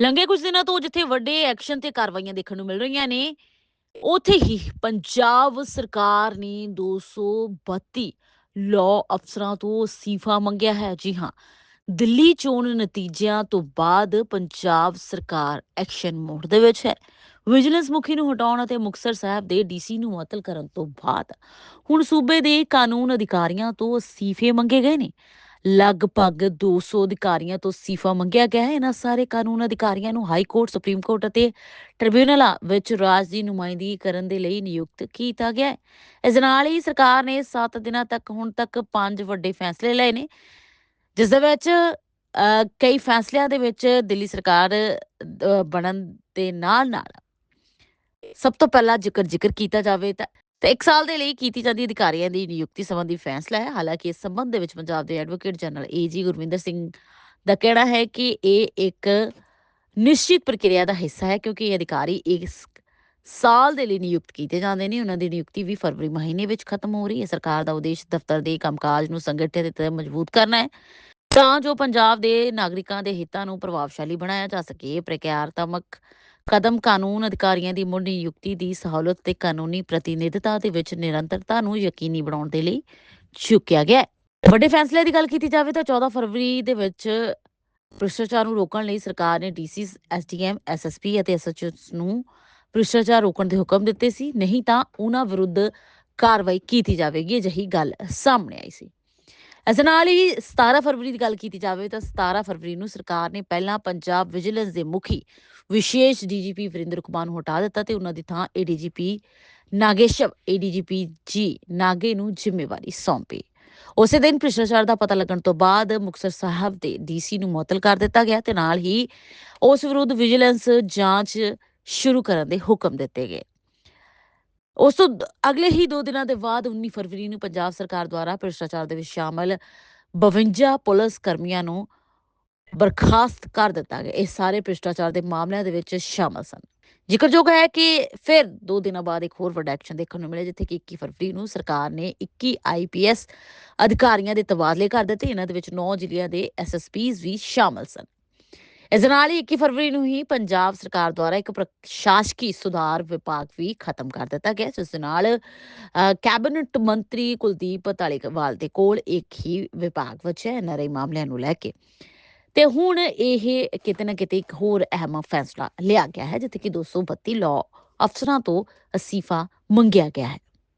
ਲੰਘੇ ਕੁਝ ਦਿਨਾਂ ਤੋਂ ਜਿੱਥੇ ਵੱਡੇ ਐਕਸ਼ਨ ਤੇ ਕਾਰਵਾਈਆਂ ਦੇਖਣ ਨੂੰ ਮਿਲ ਰਹੀਆਂ ਨੇ, ਉੱਥੇ ਹੀ ਪੰਜਾਬ ਸਰਕਾਰ ਨੇ 232 ਲਾਅ ਅਫਸਰਾਂ ਤੋਂ ਅਸਤੀਫਾ ਮੰਗਿਆ ਹੈ। ਜੀ ਹਾਂ, ਦਿੱਲੀ ਚੋਣ ਨਤੀਜਿਆਂ ਤੋਂ ਬਾਅਦ ਪੰਜਾਬ ਸਰਕਾਰ ਐਕਸ਼ਨ ਮੋਡ ਦੇ ਵਿੱਚ ਹੈ। ਵਿਜੀਲੈਂਸ ਮੁਖੀ ਨੂੰ ਹਟਾਉਣ ਅਤੇ ਮੁਕਤਸਰ ਸਾਹਿਬ ਦੇ ਡੀਸੀ ਨੂੰ ਮੁਅੱਤਲ ਕਰਨ ਤੋਂ ਬਾਅਦ ਹੁਣ ਸੂਬੇ ਦੇ ਕਾਨੂੰਨ ਅਧਿਕਾਰੀਆਂ ਤੋਂ ਅਸਤੀਫੇ ਮੰਗੇ ਗਏ ਨੇ। ਲਗਭਗ 200 ਅਧਿਕਾਰੀਆਂ ਤੋਂ ਅਸਤੀਫਾ ਮੰਗਿਆ ਗਿਆ ਹੈ। ਇਹਨਾਂ ਸਾਰੇ ਕਾਨੂੰਨ ਅਧਿਕਾਰੀਆਂ ਨੂੰ ਹਾਈ ਕੋਰਟ ਸੁਪਰੀਮ ਕੋਰਟ ਅਤੇ ਟ੍ਰਿਬਿਊਨਲਾਂ ਵਿੱਚ ਰਾਜ ਦੀ ਨੁਮਾਇੰਦਗੀ ਕਰਨ ਦੇ ਲਈ ਨਿਯੁਕਤ ਕੀਤਾ ਗਿਆ ਹੈ। ਇਸ ਨਾਲ ਹੀ ਸਰਕਾਰ ਨੇ 7 ਦਿਨਾਂ ਤੱਕ ਹੁਣ ਤੱਕ ਪੰਜ ਵੱਡੇ ਫੈਸਲੇ ਲਏ ਨੇ ਜਿਸ ਦੇ ਵਿੱਚ ਅ, ਕਈ ਫੈਸਲਿਆਂ ਦੇ ਵਿੱਚ ਦਿੱਲੀ ਸਰਕਾਰ ਬਣਨ ਦੇ ਨਾਲ ਨਾਲ ਸਭ ਤੋਂ ਪਹਿਲਾਂ ਜ਼ਿਕਰ ਜ਼ਿਕਰ ਕੀਤਾ ਜਾਵੇ ਤਾਂ ਤੇ ਇੱਕ ਸਾਲ ਦੇ ਲਈ ਕੀਤੀ ਜਾਂਦੀ ਅਧਿਕਾਰੀਆਂ ਦੀ ਨਿਯੁਕਤੀ ਸੰਬੰਧੀ ਫੈਸਲਾ ਹੈ। ਹਾਲਾਂਕਿ ਇਸ ਸੰਬੰਧ ਦੇ ਵਿੱਚ ਪੰਜਾਬ ਦੇ advocate general AG Gurvinder Singh ਦਾ ਕਹਿਣਾ ਹੈ ਕਿ ਇਹ ਇੱਕ ਨਿਸ਼ਚਿਤ ਪ੍ਰਕਿਰਿਆ ਦਾ ਹਿੱਸਾ ਹੈ ਕਿਉਂਕਿ ਇਹ ਅਧਿਕਾਰੀ ਇਸ ਸਾਲ ਦੇ ਲਈ ਨਿਯੁਕਤ ਕੀਤੇ ਜਾਂਦੇ ਨੇ। ਉਹਨਾਂ ਦੀ ਨਿਯੁਕਤੀ ਵੀ ਫਰਵਰੀ ਮਹੀਨੇ ਵਿੱਚ ਖਤਮ ਹੋ ਰਹੀ ਹੈ। ਸਰਕਾਰ ਦਾ ਉਦੇਸ਼ ਦਫ਼ਤਰ ਦੇ ਕੰਮਕਾਜ ਨੂੰ ਸੰਗਠਿਤ ਤੇ ਮਜ਼ਬੂਤ ਕਰਨਾ ਹੈ। ਤਾਂ ਜੋ ਪੰਜਾਬ ਦੇ ਨਾਗਰਿਕਾਂ ਦੇ ਹਿੱਤਾਂ ਨੂੰ ਪ੍ਰਭਾਵਸ਼ਾਲੀ ਬਣਾਇਆ ਜਾ ਸਕੇ। ਪ੍ਰਕਿਰਿਆਤਮਕ ਕਦਮ ਕਾਨੂੰਨ ਅਧਿਕਾਰੀਆਂ ਦੀ ਮੁੜ ਨਿਯੁਕਤੀ ਦੀ ਸਹੂਲਤ ਤੇ ਕਾਨੂੰਨੀ ਪ੍ਰਤੀਨਿਧਤਾ ਦੇ ਵਿੱਚ ਨਿਰੰਤਰਤਾ ਨੂੰ ਯਕੀਨੀ ਬਣਾਉਣ ਦੇ ਲਈ ਚੁੱਕਿਆ ਗਿਆ ਵੱਡੇ ਫੈਸਲੇ ਦੀ ਗੱਲ ਕੀਤੀ ਜਾਵੇ ਤਾਂ 14 ਫਰਵਰੀ ਦੇ ਵਿੱਚ ਭ੍ਰਿਸ਼ਟਾਚਾਰ ਨੂੰ ਰੋਕਣ ਲਈ ਸਰਕਾਰ ਨੇ ਡੀਸੀ ਐਸਡੀਐਮ ਐਸਐਸਪੀ ਅਤੇ ਐਸਐਚਓਸ ਨੂੰ ਭ੍ਰਿਸ਼ਟਾਚਾਰ ਰੋਕਣ ਦੇ ਹੁਕਮ ਦਿੱਤੇ ਸੀ। ਨਹੀਂ ਤਾਂ ਉਹਨਾਂ ਵਿਰੁੱਧ ਕਾਰਵਾਈ ਕੀਤੀ ਜਾਵੇਗੀ। ਅਜਿਹੀ ਗੱਲ ਸਾਹਮਣੇ ਆਈ ਸੀ। ਇਸ ਨਾਲ ਹੀ 17 ਫਰਵਰੀ ਦੀ ਗੱਲ ਕੀਤੀ ਜਾਵੇ ਤਾਂ 17 ਫਰਵਰੀ ਨੂੰ ਸਰਕਾਰ ਨੇ ਪਹਿਲਾਂ ਪੰਜਾਬ ਵਿਜੀਲੈਂਸ ਦੇ ਮੁਖੀ ਵਿਸ਼ੇਸ਼ ਡੀਜੀਪੀ ਵਰਿੰਦਰ ਕੁਮਾਰ ਨੂੰ ਹਟਾ ਦਿੱਤਾ ਤੇ ਉਹਨਾਂ ਦੀ ਥਾਂ ਏਡੀਜੀਪੀ ਨਾਗੇਸ਼ਵ, ਏਡੀਜੀਪੀ ਜੀ ਨਾਗੇ ਨੂੰ ਜ਼ਿੰਮੇਵਾਰੀ ਸੌਂਪੀ। ਉਸੇ ਦਿਨ ਭ੍ਰਿਸ਼ਟਾਚਾਰ ਦਾ ਪਤਾ ਲੱਗਣ ਤੋਂ ਬਾਅਦ ਮੁਕਤਸਰ ਸਾਹਿਬ ਦੇ ਡੀਸੀ ਨੂੰ ਮੁਅੱਤਲ ਕਰ ਦਿੱਤਾ ਗਿਆ ਤੇ ਨਾਲ ਹੀ ਉਸ ਵਿਰੁੱਧ ਵਿਜੀਲੈਂਸ ਜਾਂਚ ਸ਼ੁਰੂ ਕਰਨ ਦੇ ਹੁਕਮ ਦਿੱਤੇ ਗਏ। ਉਸ ਤੋਂ ਅਗਲੇ ਹੀ 2 ਦਿਨਾਂ ਦੇ ਬਾਅਦ 19 ਫਰਵਰੀ ਨੂੰ ਪੰਜਾਬ ਸਰਕਾਰ ਦੁਆਰਾ ਭ੍ਰਿਸ਼ਟਾਚਾਰ ਦੇ ਵਿੱਚ ਸ਼ਾਮਲ 52 ਪੁਲਿਸ ਕਰਮੀਆਂ ਨੂੰ ਬਰਖਾਸਤ ਕਰ ਦਿੱਤਾ ਗਿਆ। ਇਹ ਸਾਰੇ ਭ੍ਰਿਸ਼ਟਾਚਾਰ ਦੇ ਮਾਮਲਿਆਂ ਦੇ ਵਿੱਚ ਸ਼ਾਮਲ ਸਨ। ਜ਼ਿਕਰਯੋਗ ਹੈ ਕਿ ਫਿਰ 2 ਦਿਨਾਂ ਬਾਅਦ ਇੱਕ ਹੋਰ ਵੱਡਾ ਐਕਸ਼ਨ ਦੇਖਣ ਨੂੰ ਮਿਲਿਆ, ਜਿੱਥੇ ਕਿ 21 ਫਰਵਰੀ ਨੂੰ ਸਰਕਾਰ ਨੇ 21 ਆਈਪੀਐਸ ਅਧਿਕਾਰੀਆਂ ਦੇ ਤਬਾਦਲੇ ਕਰ ਦਿੱਤੇ। ਇਹਨਾਂ ਦੇ ਵਿੱਚ 9 ਜ਼ਿਲ੍ਹਿਆਂ ਦੇ ਐਸਐਸਪੀਜ਼ ਵੀ ਸ਼ਾਮਲ ਸਨ। ਇਸ ਦੇ ਨਾਲ ਹੀ 21 ਫਰਵਰੀ ਨੂੰ ਹੀ ਪੰਜਾਬ ਸਰਕਾਰ ਦੁਆਰਾ ਇੱਕ ਪ੍ਰਸ਼ਾਸਕੀ ਸੁਧਾਰ ਵਿਭਾਗ ਵੀ ਖਤਮ ਕਰ ਦਿੱਤਾ ਗਿਆ। ਜਿਸ ਦੇ ਨਾਲ ਕੈਬਨਿਟ ਮੰਤਰੀ ਕੁਲਦੀਪ ਧਾਲੀਵਾਲ ਦੇ ਕੋਲ ਇੱਕ ਹੀ ਵਿਭਾਗ ਬਚਿਆ ਹੈ ਨਰੇ ਮਾਮਲਿਆਂ ਨੂੰ ਲੈ ਕੇ। ਤੇ ਹੁਣ ਇਹ ਕਿਤੇ ਨਾ ਕਿਤੇ ਇੱਕ ਹੋਰ ਅਹਿਮ ਫੈਸਲਾ ਲਿਆ ਗਿਆ ਹੈ, ਜਿੱਥੇ ਕਿ 232 ਲਾਅ ਅਫਸਰਾਂ ਤੋਂ ਅਸਤੀਫਾ ਮੰਗਿਆ ਗਿਆ ਹੈ।